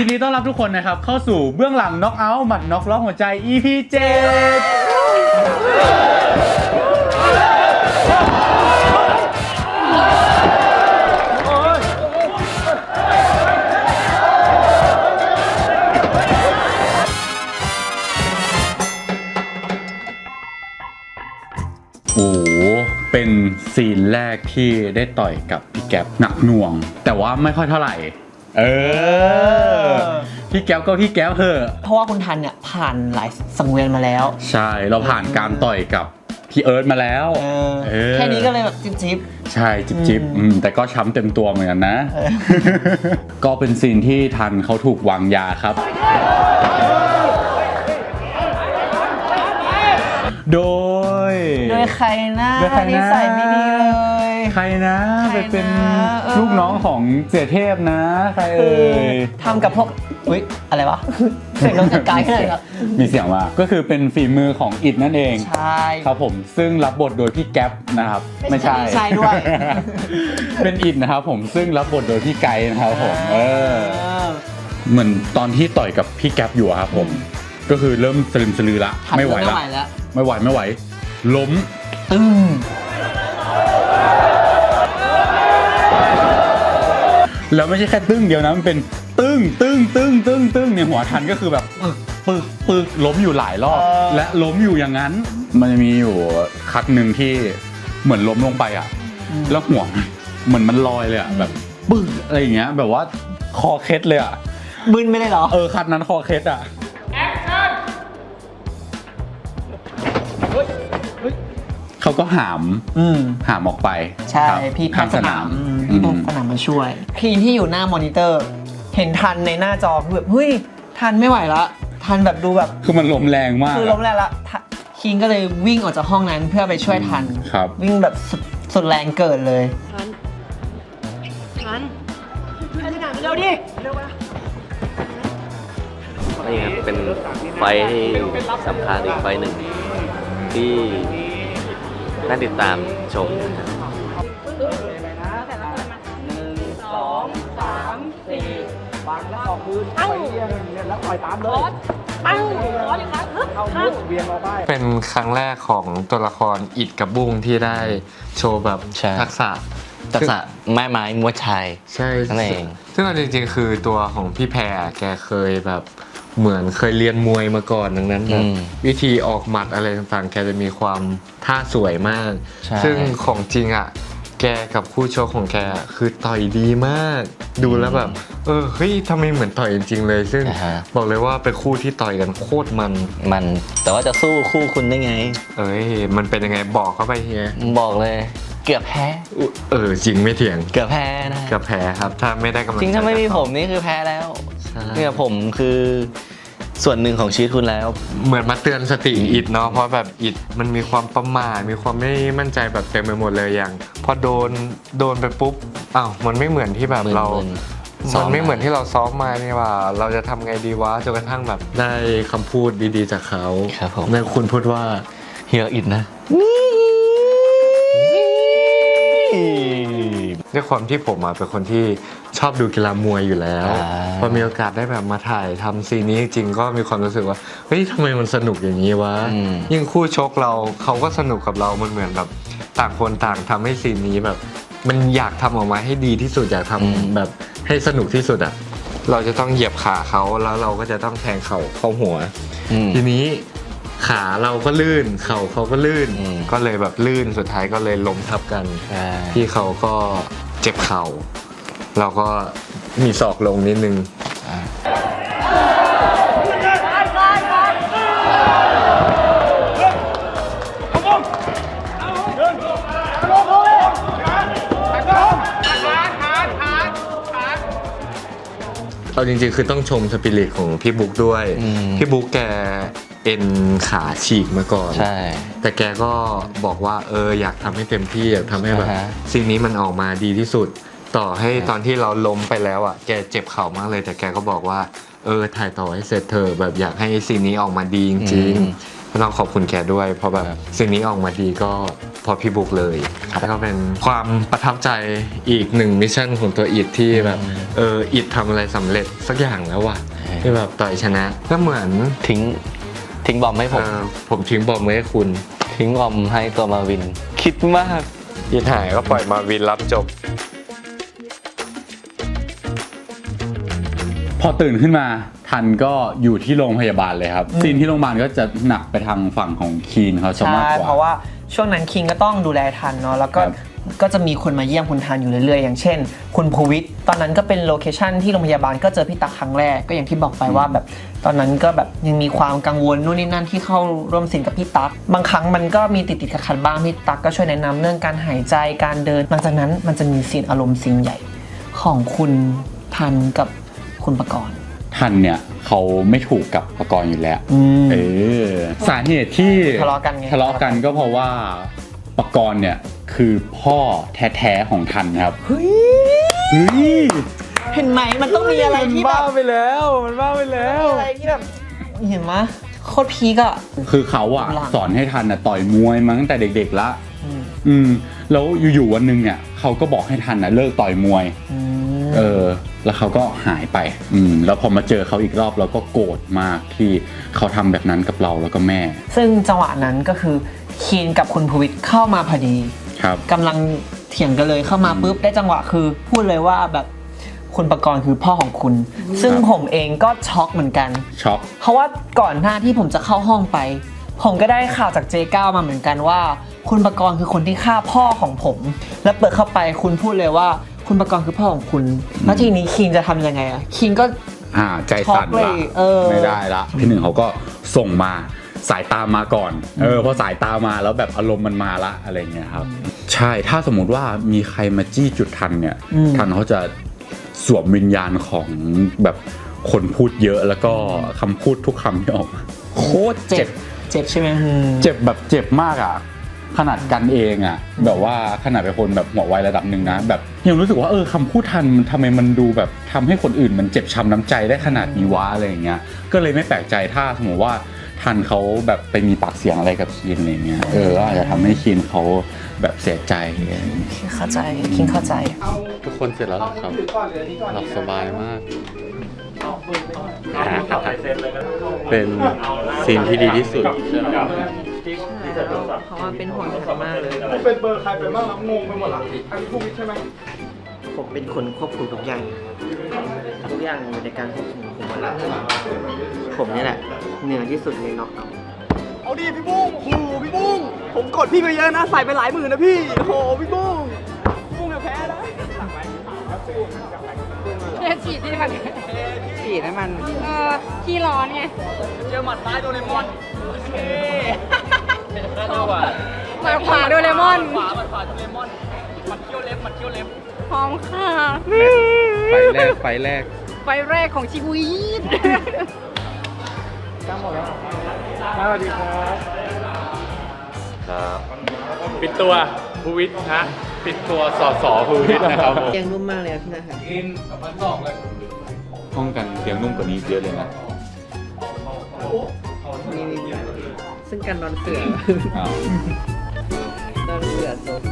ยินดีต้อนรับทุกคนนะครับ เข้าสู่เบื้องหลังน็อกเอาท์หมัดน็อกล้อหัวใจ EP 7โอ้โหเป็นซีนแรกที่ได้ต่อยกับพี่แก๊ปหนักหน่วง แต่ว่าไม่ค่อยเท่าไหร่ เออ พี่แก๊ปก็พี่แก๊ปเถอะเพราะว่าคุณทันเนี่ยผ่านหลายสังเวียนมาแล้ว ใช่เราผ่านการต่อยกับพี่เอิร์ธมาแล้วเออเออแค่นี้ก็เลยแบบจิ๊บจิ๊บ ใช่จิบจิบอืมอืมแต่ก็ช้ำเต็มตัวเหมือนกันนะเออก็เป็นซีนที่ทันเขาถูกวางยาครับ โดย โดยใครนะโดยใครนะ นิสัยไม่ดีเลย ใครนะ ใครนะไปเป็นเออ ลูกน้องของเสียเทพนะ ใครคืเอ่อย ทำกับพวกอุ้ยอะไรวะ เสียงน้องจัดการแค่ไหนครับมีเสียงว่าก็คือเป็นฝีมือของอิดนั่นเองใช่ ครับผมซึ่งรับบทโดยพี่แก๊ปนะครับ ไม่ใช่ไม่ใช่ด้วย เป็นอิดนะครับผมซึ่งรับบทโดยพี่ไกด์นะครับผมเออ เออ เหมือนตอนที่ต่อยกับพี่แก๊ปอยู่อะครับผม ก็คือเริ่มสลึมสลือละทันไม่ไหวไม่ละ ไหวแล้ว ไม่ไหวไม่ไหว ล้มตึ้ง แล้วไม่ใช่แค่ตึ้งเดียวนะมันเป็นตึ้งตึ้งตึ้งตึ้งตึ้งในหัวทันก็คือแบบปึกปึกปึกล้มอยู่หลายรอบ และล้มอยู่อย่างนั้น มันจะมีอยู่คัดหนึ่งที่เหมือนล้มลงไปอะ แล้วหัวเหมือนมันลอยเลยอะแบบปึกอะไรอย่างเงี้ย แบบว่าคอเคล็ดเลยอะบึนไม่ได้เหรอเออคัดนั้นคอเคล็ดอะเขาก็หามอืมหามออกไปใช่ครับพี่แพข้าทงย์สสนานามมอื พี่แพมทย์สนามมาช่วยคลีนที่อยู่หน้ามอนิเตอร์ เห็นทันในหน้าจอคือแบบเฮ้ยทันไม่ไหวละทันแบบดูแบบคือมันลมแรงมากคือล้มแล้วละทะคิงก็เลยวิ่งออกจากห้องนั้นเพื่อไปช่วยทันครับวิ่งแบบสุดสุดแรงเกิดเลยทันทันไอ้สนามเร็วดิเร็วมานี่ครับเป็นไฟท์ที่สำคัญอีกไฟท์หนึ่งที่น่าติดตามชมนะครับ ตั้งแล้วปล่อยตามเลยตั้งร้อยอีกครั้งฮึบข้างเป็นครั้งแรกของตัวละครอิดกับบุ้งที่ได้โชว์แบบใช่ ทักษะทักษะไม้ไม้มวยชาย ใช่นั่นเอง ซึ่งเอาจริงๆคือตัวของพี่แพรแกเคยแบบเหมือนเคยเรียนมวยมาก่อนดังนั้นแบบอืมวิธีออกหมัดอะไรต่างๆ แกจะมีความท่าสวยมาก ใช่ ซึ่งของจริงอะ แกกับคู่ชกของแกคือต่อยดีมาก ดูแล้วแบบ เออเฮ้ยทำไมเหมือนต่อยจริงๆเลย ซึ่งนะฮะ บอกเลยว่าเป็นคู่ที่ต่อยกันโคตรมัน มันแต่ว่าจะสู้คู่คุณได้ไง เอ้ยมันเป็นยังไงบอกเข้าไปเฮียบอกเลย เกือบแพ้ อุ๊ยเออจริงไม่เถียงเกือบแพ้นะกับแพ้ครับ ถ้าไม่ได้กำลังจริงถ้าไม่มีใจผมนี่คือแพ้แล้วใช่เนี่ยผมคือ ส่วนหนึ่งของชีวิตคุณแล้ว เหมือนมาเตือนสติอิดเนาะเพราะแบบอิดมันมีความประมาทมีความไม่มั่นใจแบบเต็มไปหมดเลยอย่างพอโดนโดนไปปุ๊บอ้าวมันไม่เหมือนที่แบบเรามึนๆซ้อมัมนไม่มา เหมือนที่เราซ้อมมานี่ว่า เราจะทำไงดีวะจนกระทั่งแบบได้คำพูดดีๆจากเขาครับผมนั่นคุณพูดว่า เฮียอิดนะด้วยความที่ผมอะเป็นคนที่ชอบดูกีฬามวยอยู่แล้ว อ่า พอมีโอกาสได้แบบมาถ่ายทำซีนนี้จริงๆก็มีความรู้สึกว่าเฮ้ยทำไมมันสนุกอย่างนี้วะ อืม ยิ่งคู่ชกเราเขาก็สนุกกับเรา มันเหมือนแบบต่างคนต่างทำให้ซีนนี้แบบ มันอยากทำออกมาให้ดีที่สุดอยากทำแบบให้สนุกที่สุดอะ เราจะต้องเหยียบขาเขาแล้วเราก็จะต้องแทงเข่าเข้าหัว อืม ทีนี้ขาเราก็ลื่น เข่าเขาก็ลื่น อืม ก็เลยแบบลื่นสุดท้ายก็เลยล้มทับกัน ใช่ พี่เขาก็เจ็บเข่า เราก็ มีศอกลงนิดนึงเอาจริงๆ คือต้องชมสปิริตของพี่บุ๊กด้วยอืมพี่บุ๊กแกเอ็นขาฉีกมาก่อน ใช่ แต่แกก็บอกว่าเอออยากทำให้เต็มที่อยากทำให้แบบอ่าฮะสิ่งนี้มันออกมาดีที่สุด ต่อให้ตอนที่เราล้มไปแล้วอะแกเจ็บเข่ามากเลย แต่แกก็บอกว่า เออถ่ายต่อให้เสร็จเธอะแบบอยากให้สิ่งนี้ออกมาดีจริงๆก็ต้องขอบคุณแกด้วยเพราะแบบสิ่งนี้ออกมาดีก็พอพี่บุกเลยแล้วก็เป็นความประทับใจอีกหนึ่งมิชชั่นของตัวอิดที่แบบเอออิดทำอะไรสำเร็จสักอย่างแล้วว่ะที่แบบต่อยชนะ ก็เหมือนทิ้งทิ้งบอมให้ผมเออผมทิ้งบอมไว้ให้คุณ ทิ้งบอมให้ตัวมาวิน คิดมากอิดหายก็ปล่อยมาวินรับจบ พอตื่นขึ้นมาทันก็อยู่ที่โรงพยาบาลเลยครับ ซีนที่โรงพยาบาลก็จะหนักไปทางฝั่งของคีนเขาซะใช่มากกว่า เพราะว่าช่วงนั้นคิงก็ต้องดูแลทันเนาะแล้วก็ครับ ก็จะมีคนมาเยี่ยมคุณทันอยู่เรื่อยๆ อย่างเช่น คุณภูวิทย์ตอนนั้นก็เป็นโลเคชั่นที่โรงพยาบาลก็เจอพี่ตักครั้งแรกก็อย่างที่บอกไปว่าแบบตอนนั้นก็แบบยังมีความกังวลนู่นนี่นั่นที่เข้าร่วมซีนกับพี่ตักบางครั้งมันก็มีติดติดๆขัดๆบ้างพี่ตักก็ช่วยแนะนำเรื่องการหายใจการเดินหลังจากนั้นมันจะมีซีนอารมณ์ซีนใหญ่ ของคุณทันกับ คุณประกรณ์ ทันเนี่ยเขาไม่ถูกกับปกรณ์อยู่แล้ว อืม เออ สาเหตุที่ทะเลาะกันไง ทะเลาะกันก็เพราะว่าปกรณ์เนี่ยคือพ่อแท้ๆของทันครับเฮ้ยเฮ้ยเห็นไหมมันต้องมีอะไรที่แบบไปแล้ว มันบ้าไปแล้ว อะไรที่แบบเห็นไหมยโคตรพีกอะ คือเขาอะหลัง สอนให้ทันอะต่อยมวยมาตั้งแต่เด็กๆละ อืม อืม แล้วอยู่ๆวันหนึ่งเนี่ยเขาก็บอกให้ทันอะเลิกต่อยมวย อืม เออ แล้วเขาก็หายไปอืมแล้วพอมาเจอเขาอีกรอบเราก็โกรธมากที่เขาทำแบบนั้นกับเราแล้วก็แม่ซึ่งจังหวะนั้นก็คือคีนกับคุณภูวิทย์เข้ามาพอดีครับ กำลังเถียงกันเลยเข้ามาปุ๊บได้จังหวะคือ พูดเลยว่าแบบคุณประกรณ์คือพ่อของคุณ ซึ่งผมเองก็ช็อกเหมือนกัน ช็อกเพราะว่าก่อนหน้าที่ผมจะเข้าห้องไป ผมก็ได้ข่าวจากเจเก้ามาเหมือนกันว่า คุณประกรณ์คือคนที่ฆ่าพ่อของผม แล้วเปิดเข้าไปคุณพูดเลยว่า คุณประกรณ์คือพ่อของคุณแล้วทีนี้คิงจะทำยังไงอะคิงก็ อ่าใจสั่นช็อกเลละยเออ ไม่ได้ละพี่หนึ่งเขาก็ส่งมาสายตามมาก่อนเออพอสายตามาแล้วแบบอารมณ์มันมาละอะไรเงี้ยครับ ใช่ถ้าสมมุติว่ามีใครมาจี้จุดทันเนี่ย อืม ทันเขาจะสวมวิญญาณของแบบคนพูดเยอะแล้วก็คำพูดทุกคำที่ออกมา โคตรเจ็เจ็บบเจ็บใช่ไหมอืม เจ็บแบบเจ็บมากอะ ขนาดกันเองอะแบบว่าขนาดเป็นคนแบบหัวไวระดับหนึ่งนะ แบบยังรู้สึกว่าเออคำพูดทันมันทำไมมันดูแบบทำให้คนอื่นมันเจ็บช้ำน้ำใจได้ขนาดนี้วะอะไรอย่างเงี้ยก็เลยไม่แปลกใจถ้าสมมติว่าทันเขาแบบไปมีปากเสียงอะไรกับคีนอะไรเงี้ยเออก็อาจจะทำให้คีนเขาแบบเสียใจอะไรอย่างเงี้ยเข้าใจคิงเข้าใจ ทุกคนเสร็จแล้วครับ หลับสบายมาก เป็นซีนที่ดีที่สุด เพราะว่าเป็นห่วงทันมากเลยเป็นเบอร์ใครไปบ้างแล้วงงไปหมดละอันนี้ผู้วิทย์ใช่ไหมผมเป็นคนควบคุมทุกอย่าง ทุกอย่างอยู่ในการควบคุมของผมหมดแล้วผมนี่แหละเหนือที่สุดในน็อกเอาท์เอาดิพี่บุ้งโอ้โหพี่บุ้งผมกดพี่ไปเยอะนะ ใส่ไปหลายหมื่นนะพี่ โอ้โหพี่บุ้งบุ้งอย่าแพ้นะเดี๋ยวฉีดที่มันฉีดให้มัน เออขี้ร้อนไง เจอหมัดซ้ายโดเรมอนโอเค หมาขวาโดเรมอนขวาหมัดขวาโดเรมอนหมัดเขี้ยวเล็บหมัดเขี้ยวเล็บ พร้อมค่ะไฟแรกไฟแรก ไฟแรกของชีวิตสวัสดีครับ ครับ ปิดตัวภูวิทย์นะ ปิดตัวสอสอภูวิทย์นะครับผมเตียงนุ่มมากเลยอะพี่นะครับป้องกันเสียงนุ่มกว่านี้เยอะเลยนะนี่นี่ ซึ่งการนอนเสืออ้าวนอนเสือจบ